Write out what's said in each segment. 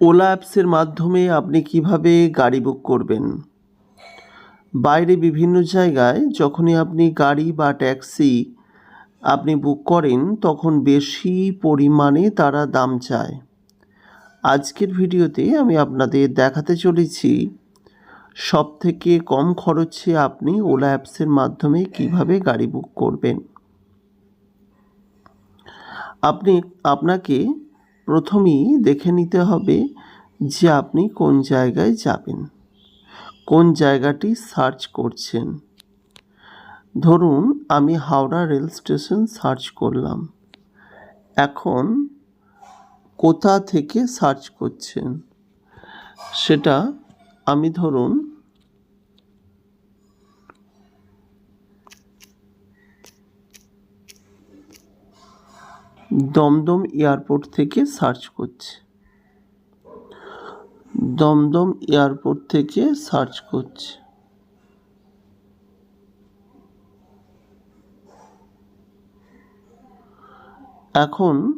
OLA অ্যাপসের মাধ্যমে আপনি কীভাবে গাড়ি বুক করবেন? বাইরে বিভিন্ন জায়গায় যখনই আপনি গাড়ি বা ট্যাক্সি আপনি বুক করেন, তখন বেশি পরিমাণে তারা দাম চায়। আজকের ভিডিওতে আমি আপনাদের দেখাতে চলেছি সব থেকে কম খরচে আপনি ওলা অ্যাপসের মাধ্যমে কীভাবে গাড়ি বুক করবেন। আপনি, আপনাকে প্রথমেই দেখে নিতে হবে যে আপনি কোন জায়গায় যাবেন। কোন জায়গাটি সার্চ করছেন। ধরুন, আমি হাওড়া রেল স্টেশন সার্চ করলাম। এখন কোথা থেকে সার্চ করছেন? সেটা আমি ধরুন দমদম এয়ারপোর্ট থেকে সার্চ করছি। দমদম এয়ারপোর্ট থেকে সার্চ করছি। এখন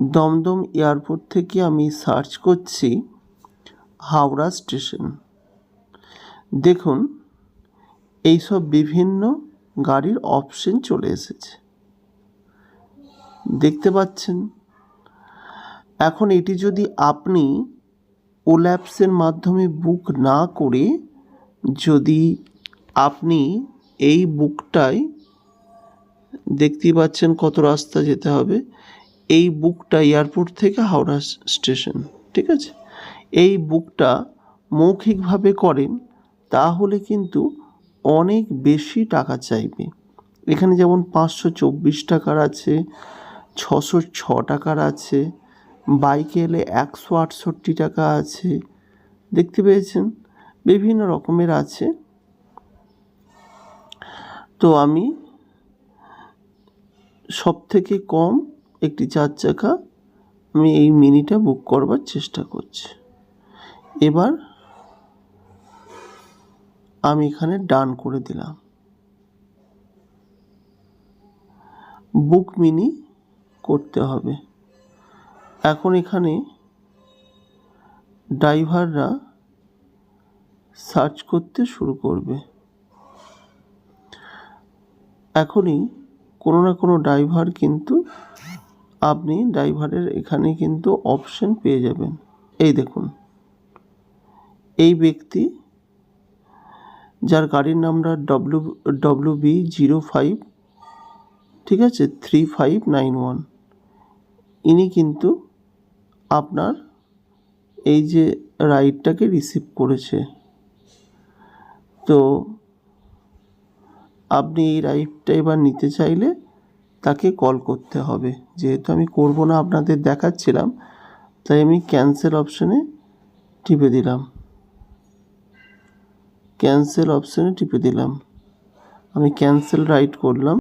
দমদম এয়ারপোর্ট থেকে আমি সার্চ করছি হাওড়া স্টেশন। দেখুন, এইসব বিভিন্ন গাড়ির অপশন চলে এসেছে। দেখতে পাচ্ছেন? এখন এটি যদি আপনি ওলা অ্যাপসের মাধ্যমে বুক না করে যদি আপনি এই বুকটায়, দেখতেই পাচ্ছেন কত রাস্তা যেতে হবে, এই বুকটা এয়ারপোর্ট থেকে হাওড়া স্টেশন, ঠিক আছে? এই বুকটা মৌখিকভাবে করেন, তাহলে কিন্তু অনেক বেশি টাকা চাইবে। এখানে যেমন পাঁচশো চব্বিশ টাকার আছে ছশো ছ টাকার আছে। বাইকে এলে একশো আটষট্টি টাকা আছে। দেখতে পেয়েছেন? বিভিন্ন রকমের আছে। তো আমি সব থেকে কম একটি চার চাকা আমি এই মিনিটা বুক করবার চেষ্টা করছি। এবার আমি এখানে ডান করে দিলাম। বুক মিনি করতে হবে। এখন এখানে ড্রাইভাররা সার্চ করতে শুরু করবে। এখনই কোনো না কোনো ড্রাইভার কিন্তু আপনি ড্রাইভারের এখানে কিন্তু অপশন পেয়ে যাবেন। এই দেখুন। এই ব্যক্তি যার গাড়ির number W W B zero five ঠিক আছে? থ্রি ফাইভ নাইন ওয়ান ইনি কিন্তু আপনার এই যে রাইডটাকে রিসিভ করেছে। তো আপনি এই রাইডটা এবার নিতে চাইলে তাকে কল করতে হবে। যেহেতু আমি করব না, আপনাদের দেখাচ্ছিলাম, তাই আমি ক্যান্সেল অপশানে টিপে দিলাম। ক্যান্সেল অপশানে টিপে দিলাম। আমি ক্যান্সেল রাইড করলাম।